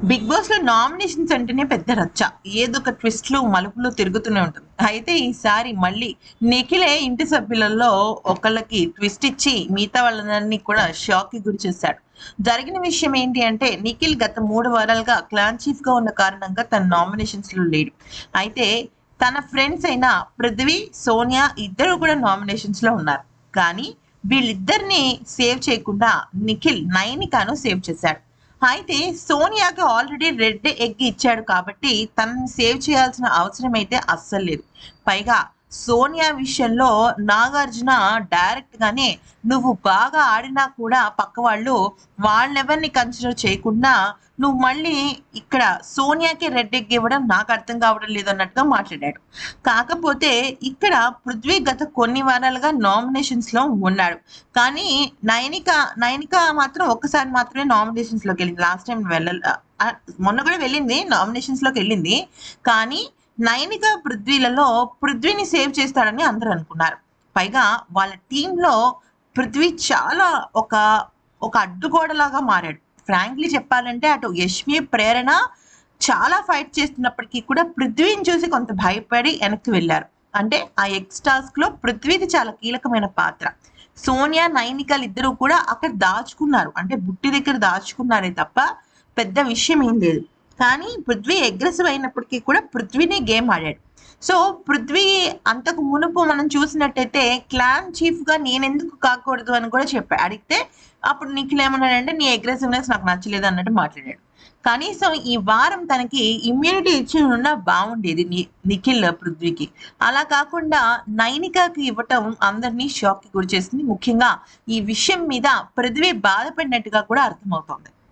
Big బాస్లో nominations అంటేనే పెద్ద రచ్చ. ఏదో ఒక ట్విస్ట్లు మలుపులు తిరుగుతూనే ఉంటుంది. అయితే ఈసారి మళ్ళీ నిఖిలే ఇంటి సభ్యులలో ఒకళ్ళకి ట్విస్ట్ ఇచ్చి మిగతా వాళ్ళందరినీ కూడా షాక్కి గురి చేశాడు. జరిగిన విషయం ఏంటి అంటే నిఖిల్ గత మూడు వారాలుగా క్లాన్ చీఫ్గా ఉన్న కారణంగా తన నామినేషన్స్లో లేడు. అయితే తన ఫ్రెండ్స్ అయిన పృథ్వీ సోనియా ఇద్దరు కూడా నామినేషన్స్లో ఉన్నారు. కానీ వీళ్ళిద్దరిని సేవ్ చేయకుండా నిఖిల్ నైనికాను సేవ్ చేశాడు. అయితే సోనియాకి ఆల్రెడీ రెడ్ ఎగ్ ఇచ్చాడు కాబట్టి తనని సేవ్ చేయాల్సిన అవసరం అయితే అస్సలు లేదు. పైగా సోనియా విషయంలో నాగార్జున డైరెక్ట్ గానే నువ్వు బాగా ఆడినా కూడా పక్క వాళ్ళు వాళ్ళెవరిని కన్సిడర్ చేయకుండా నువ్వు మళ్ళీ ఇక్కడ సోనియాకి రెడ్ ఎగ్ ఇవ్వడం నాకు అర్థం కావడం లేదు అన్నట్టుగా మాట్లాడాడు. కాకపోతే ఇక్కడ పృథ్వీ గత కొన్ని వారాలుగా నామినేషన్స్లో ఉన్నాడు. కానీ నైనిక నైనిక మాత్రం ఒక్కసారి మాత్రమే నామినేషన్స్లోకి వెళ్ళింది. లాస్ట్ టైం వెళ్ళ మొన్న కూడా వెళ్ళింది నామినేషన్స్లోకి వెళ్ళింది. కానీ నైనిక పృథ్వీలలో పృథ్వీని సేవ్ చేస్తాడని అందరూ అనుకున్నారు. పైగా వాళ్ళ టీంలో పృథ్వీ చాలా ఒక ఒక అడ్డుగోడలాగా మారాడు. ఫ్రాంక్లీ చెప్పాలంటే అటు యష్మి ప్రేరణ చాలా ఫైట్ చేస్తున్నప్పటికీ కూడా పృథ్వీని చూసి కొంత భయపడి వెనక్కి వెళ్ళారు. అంటే ఆ ఎక్స్టాస్క్లో పృథ్వీది చాలా కీలకమైన పాత్ర. సోనియా నైనికలు ఇద్దరు కూడా అక్కడ దాచుకున్నారు. అంటే బుట్టి దగ్గర దాచుకున్నారే తప్ప పెద్ద విషయం ఏం లేదు. కానీ పృథ్వీ అగ్రెసివ్ అయినప్పటికీ కూడా పృథ్వీనే గేమ్ ఆడాడు. సో పృథ్వీ అంతకు మునుపు మనం చూసినట్టయితే క్లాన్ చీఫ్గా నేను నేనెందుకు కాకూడదు అని కూడా చెప్పాడు అడిగితే అప్పుడు నిఖిల్ ఏమన్నాడంటే నీ అగ్రెసివ్నెస్ నాకు నచ్చలేదు అన్నట్టు మాట్లాడాడు. కనీసం ఈ వారం తనకి ఇమ్యూనిటీ ఇచ్చి ఉన్న బాగుండేది ని- నిఖిల్ పృథ్వీకి. అలా కాకుండా నైనికాకి ఇవ్వటం అందరినీ షాక్కి గురి చేసింది ముఖ్యంగా ఈ విషయం మీద పృథ్వీ బాధపడినట్టుగా కూడా అర్థమవుతోంది.